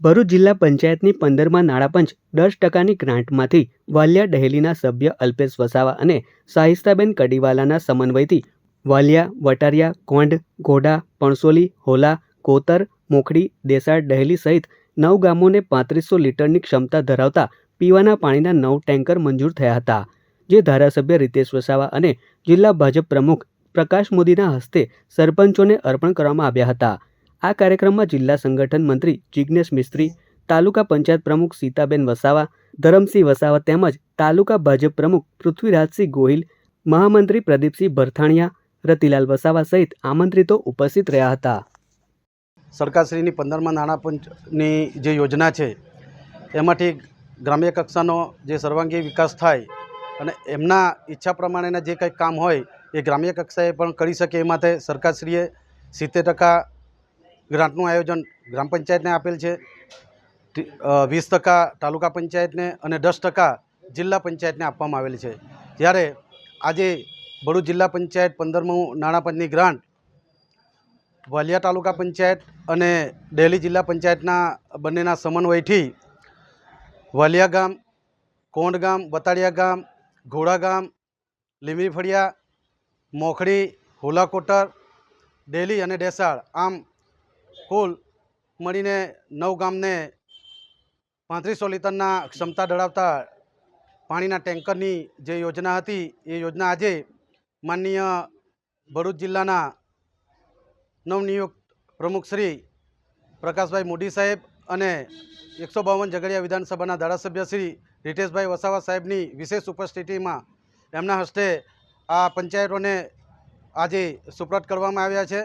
ભરૂચ જિલ્લા પંચાયતની પંદરમાં નાણાપંચ દસ ટકાની ગ્રાન્ટમાંથી વાલિયા ડહેલીના સભ્ય અલ્પેશ વસાવા અને શાહિસ્તાબેન કડીવાલાના સમન્વયથી વાલિયા, વટારિયા કોંડ ઘોડા, પણસોલી, હોલા, કોતર, મોખડી દેસાડ ડહેલી સહિત નવ ગામોને પાંત્રીસો લીટરની ક્ષમતા ધરાવતા પીવાના પાણીના નવ ટેન્કર મંજૂર થયા હતા, જે ધારાસભ્ય રીતેશ વસાવા અને જિલ્લા ભાજપ પ્રમુખ પ્રકાશ મોદીના હસ્તે સરપંચોને અર્પણ કરવામાં આવ્યા હતા. આ કાર્યક્રમમાં જિલ્લા સંગઠન મંત્રી જિજ્ઞેશ મિસ્ત્રી, તાલુકા પંચાયત પ્રમુખ સીતાબેન વસાવા, ધરમસિંહ વસાવા તેમજ તાલુકા ભાજપ પ્રમુખ પૃથ્વીરાજસિંહ ગોહિલ, મહામંત્રી પ્રદીપસિંહ ભરથાણિયા, રતિલાલ વસાવા સહિત આમંત્રિતો ઉપસ્થિત રહ્યા હતા. સરકારશ્રીની પંદરમાં નાણાં પંચની જે યોજના છે, એમાંથી ગ્રામ્ય કક્ષાનો જે સર્વાંગી વિકાસ થાય અને એમના ઈચ્છા પ્રમાણેના જે કંઈક કામ હોય, એ ગ્રામ્ય કક્ષાએ પણ કરી શકે એ માટે સરકારશ્રીએ સિત્તેર ટકા ગ્રાન્ટનું આયોજન ગ્રામ પંચાયતને આપેલ છે. વીસ ટકા તાલુકા પંચાયતને અને દસ ટકા જિલ્લા પંચાયતને આપવામાં આવેલ છે. જ્યારે આજે ભરૂચ જિલ્લા પંચાયત પંદરમું નાણાપંચની ગ્રાન્ટ વાલિયા તાલુકા પંચાયત અને ડેલી જિલ્લા પંચાયતના બંનેના સમન્વયથી વાલિયા ગામ, કોંડ ગામ વતાડિયા ગામ, ઘોડા ગામ લીમરી ફળિયા, મોખડી હોલાકોટર ડેલી અને ડેસાળ આમ કુલ મળીને નવ ગામને પાંત્રીસો લીટરના ક્ષમતા ધરાવતા પાણીના ટેન્કરની જે યોજના હતી, એ યોજના આજે માનનીય ભરૂચ જિલ્લાના નવનિયુક્ત પ્રમુખ શ્રી પ્રકાશભાઈ મોદી સાહેબ અને એકસો બાવન ઝઘડિયા વિધાનસભાના ધારાસભ્ય શ્રી રીટેશભાઈ વસાવા સાહેબની વિશેષ ઉપસ્થિતિમાં એમના હસ્તે આ પંચાયતોને આજે સુપ્રત કરવામાં આવ્યા છે.